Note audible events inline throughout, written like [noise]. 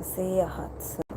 कसे आहात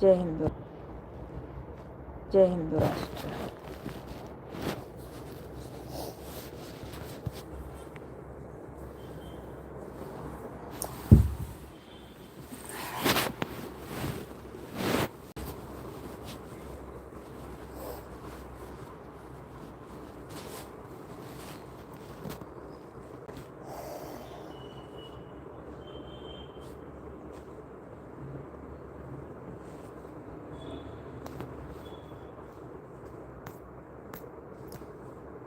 जय हिंदू जय हिंदू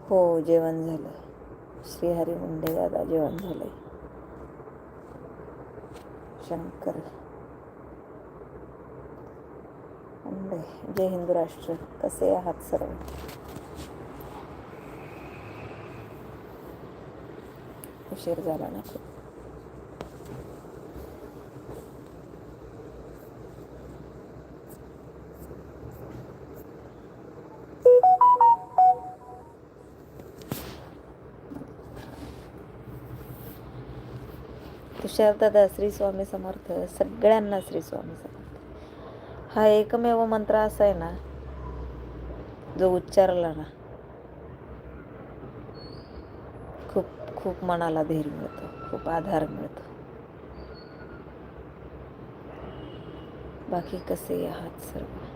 हो जेवण झालं. श्रीहरी मुंडे दादा जेवण झालंय. शंकर. मुंडे जय हिंदू राष्ट्र. कसे आहात सर्व? उशीर झाला ना खूप. तुषारदादा श्री स्वामी समर्थ सगळ्यांना श्री स्वामी समर्थ. हा एकमेव मंत्र असा आहे ना जो उच्चारला ना खूप खूप मनाला धीर मिळतो खूप आधार मिळतो. बाकी कसे आहात सर्व?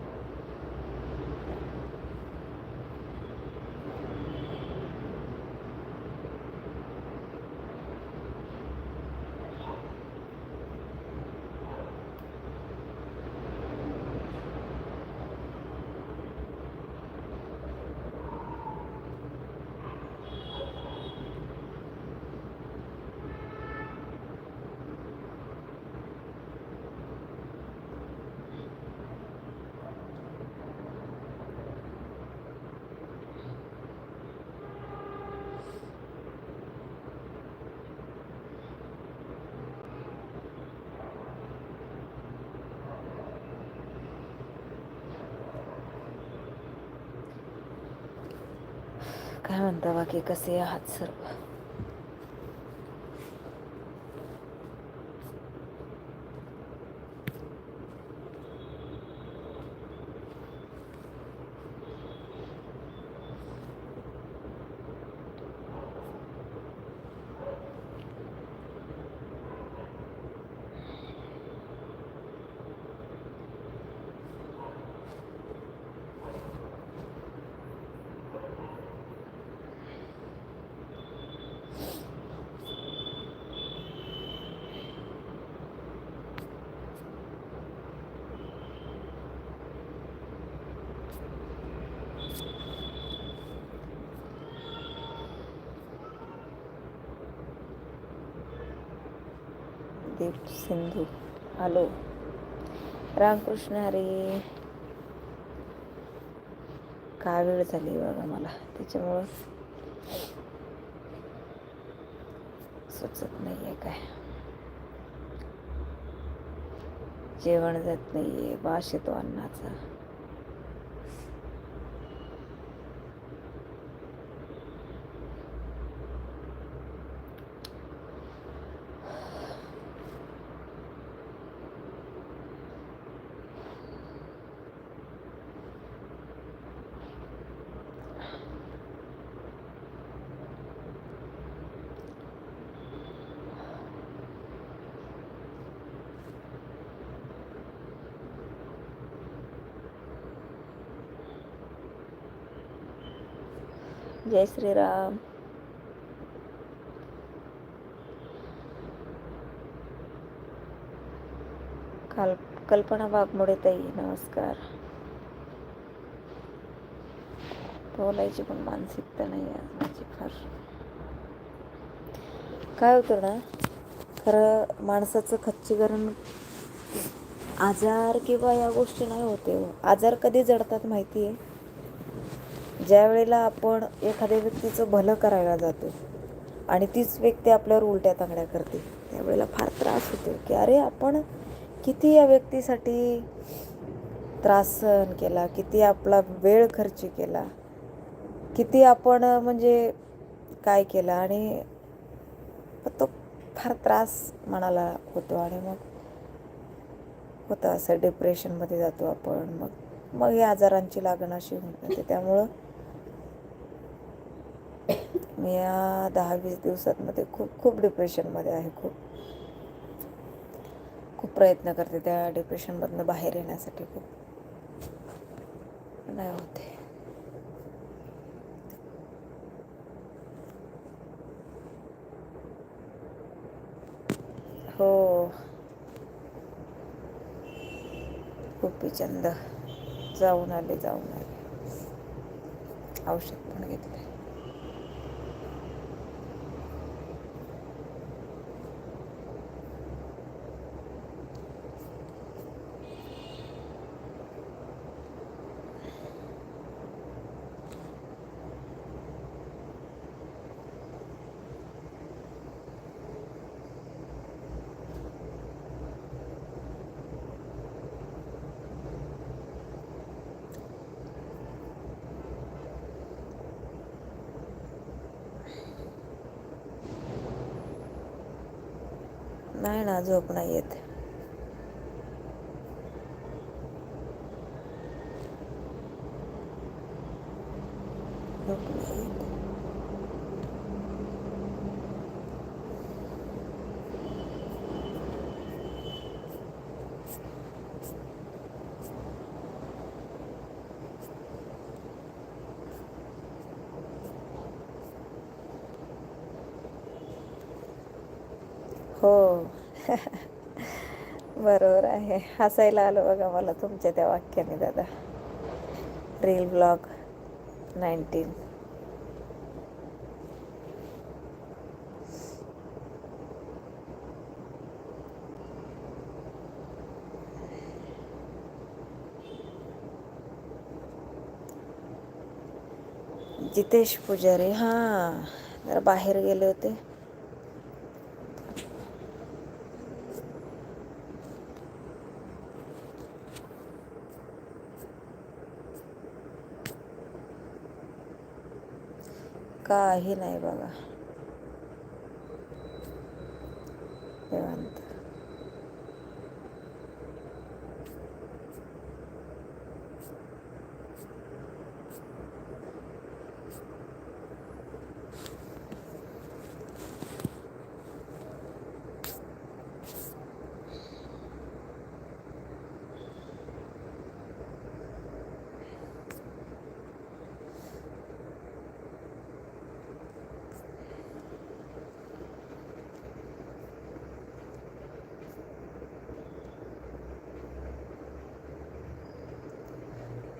काय म्हणता बाकी कसे आहात सर्व दीप सिंधू. हॅलो रामकृष्ण हरी का वेळ झाली बघा मला. त्याच्यामुळं सुचत नाही आहे काय. जेवण जात नाही आहे वास येतो अन्नाचा. जय श्रीराम. काल कल्पना वाघमोडे ताई नमस्कार. बोलायची पण मानसिकता नाही आज माझी फार. काय होतं ना खरं माणसाचं खच्चीकरण आजार किंवा या गोष्टी नाही होते हो. आजार कधी जडतात माहिती आहे? ज्या वेळेला आपण एखाद्या व्यक्तीचं भलं करायला जातो आणि तीच व्यक्ती आपल्यावर उलट्या तांगड्या करते त्यावेळेला फार त्रास होतो की अरे आपण किती या व्यक्तीसाठी त्रास सहन केला किती आपला वेळ खर्च केला किती आपण म्हणजे काय केलं आणि तो फार त्रास मनाला होतो आणि मग होतं असं डिप्रेशनमध्ये जातो आपण मग मग या आजारांची लागण अशी होऊन जाते त्यामुळं मी या दहा वीस दिवसांमध्ये खूप खूप डिप्रेशनमध्ये आहे. खूप खूप प्रयत्न करते त्या डिप्रेशनमधनं बाहेर येण्यासाठी खूप. नाही होते हो. गोपीचंद जाऊन आले जाऊन आले. औषध पण घेतले नाही ना झोप नाही येत झोप नाही येत हो. [laughs] बरोबर आहे. हसायला आलं बघा मला तुमच्या त्या वाक्याने दादा. रील ब्लॉग नाईन्टीन जितेश पुजारी हां. जरा बाहेर गेले होते. का आहे नाही बघा निवांत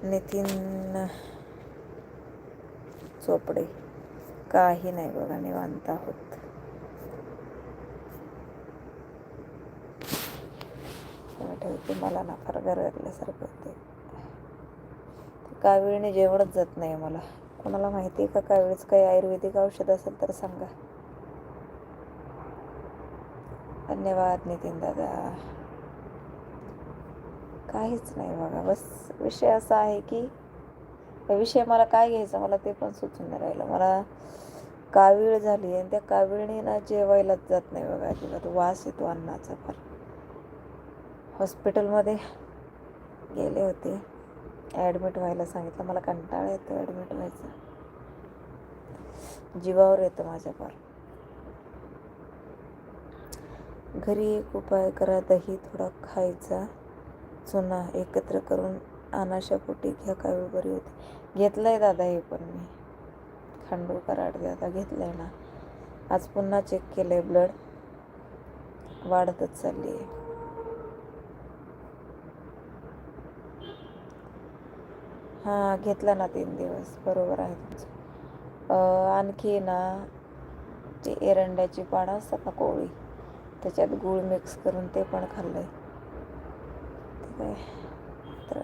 नितीन चोपडे. काही नाही बघा निवांत आहोत. मला ठेवते मला ना फार गरजल्यासारखं होते कावीळने जेवणच जात नाही मला. कोणाला माहिती आहे का काविळीच काही आयुर्वेदिक औषध असेल तर सांगा. धन्यवाद नितीन दादा. काहीच नाही बघा. बस विषय असा आहे की विषय मला काय घ्यायचा मला ते पण सुचून नाही राहिलं. मला कावीळ झाली आणि त्या कावीळने ना जेवायलाच जात नाही बघा अजिबात. वास येतो अन्नाचा फार. हॉस्पिटलमध्ये गेले होते. ॲडमिट व्हायला सांगितलं. मला कंटाळा येतो ॲडमिट व्हायचा. जीवावर येतं माझ्या फार. घरी एक उपाय करा दही थोडा खायचा. चुना एकत्र करून अनाशापोटी घ्या कावीळ बरी होती. घेतलं आहे दादा हे पण मी. खांडू दादा घेतलं घेतलंय ना. आज पुन्हा चेक केलंय ब्लड वाढतच चालली आहे. हां घेतला ना तीन दिवस. बरोबर आहे तुमचं. आणखी ना ते एरंड्याची पानं असतात ना कोळी त्याच्यात गूळ मिक्स करून ते पण खाल्लंय. आहे काय तर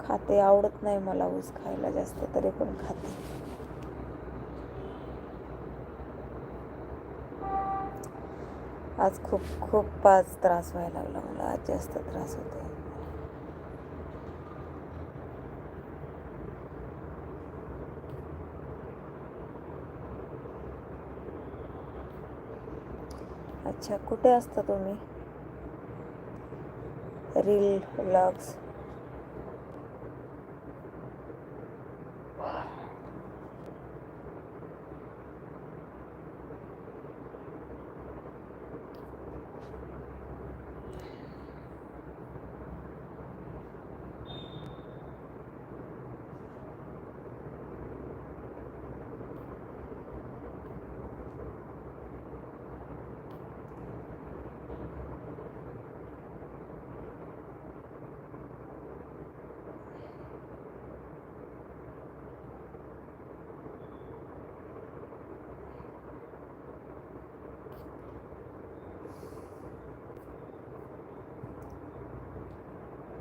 खाते आवडत नाही मला ऊस खायला जास्त तरी पण खाते. आज खूप खूप पाच त्रास व्हायला लागला मला आज जास्त त्रास होतो अच्छा कुठे असता तुम्ही? Reel vlogs?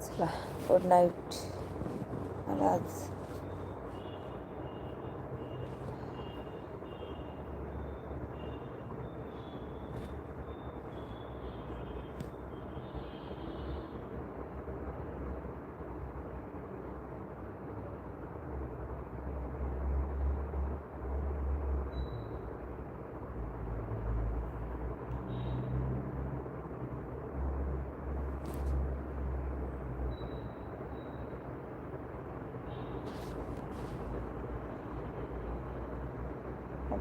चला गुड नाईट मला आज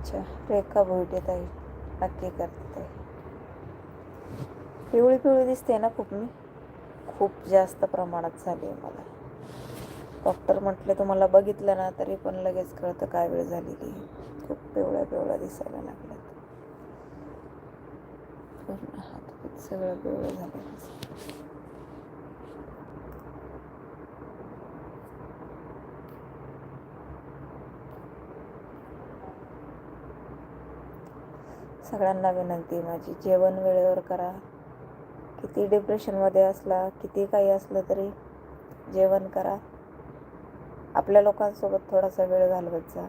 अच्छा रेखा भोईटे ताई नक्की करते ताई. पिवळी पिवळी दिसते ना खूप मी? खूप जास्त प्रमाणात झाली आहे मला. डॉक्टर म्हटले तुम्हाला बघितलं ना तरी पण लगेच कळतं काय वेळ झालेली खूप पिवळ्या पिवळ्या दिसायला लागल्यात. पूर्ण हात सगळं पिवळं झालं सगळ्यांना विनंती माझी. जेवण वेळेवर करा. किती डिप्रेशनमध्ये असला किती काही असलं तरी जेवण करा. आपल्या लोकांसोबत थोडासा वेळ घालवत जा.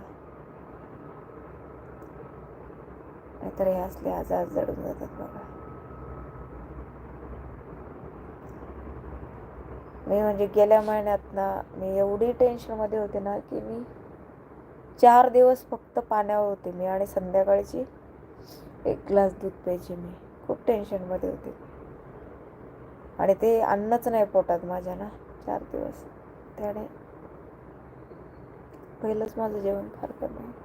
नाहीतर हे असले आजार जडून जातात बघा. मी म्हणजे गेल्या महिन्यात ना मी एवढी टेन्शनमध्ये होते ना की मी चार दिवस फक्त पाण्यावर होते मी आणि संध्याकाळची एक ग्लास दूध प्यायचे मी. खूप टेन्शनमध्ये होते. आणि ते अन्नच नाही पोटात माझ्या ना. चार दिवस. त्याने पहिलंच माझं जेवण फार कमी.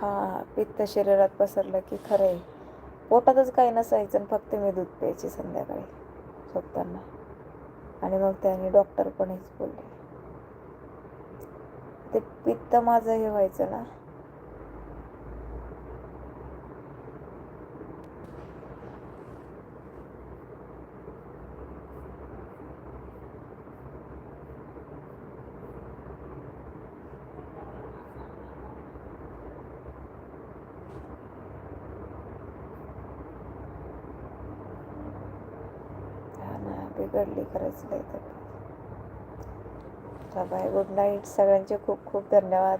हा पित्त शरीरात पसरलं की खरं आहे पोटातच काही नसायचं आणि फक्त मी दूध प्यायची संध्याकाळी झोपताना. आणि मग त्याने डॉक्टर पण हेच बोलले. ते पित्त माझं हे व्हायचं ना हा ना बिघडली खरंच नाही तर बाय गुड नाईट. सगळ्यांचे खूप खूप धन्यवाद.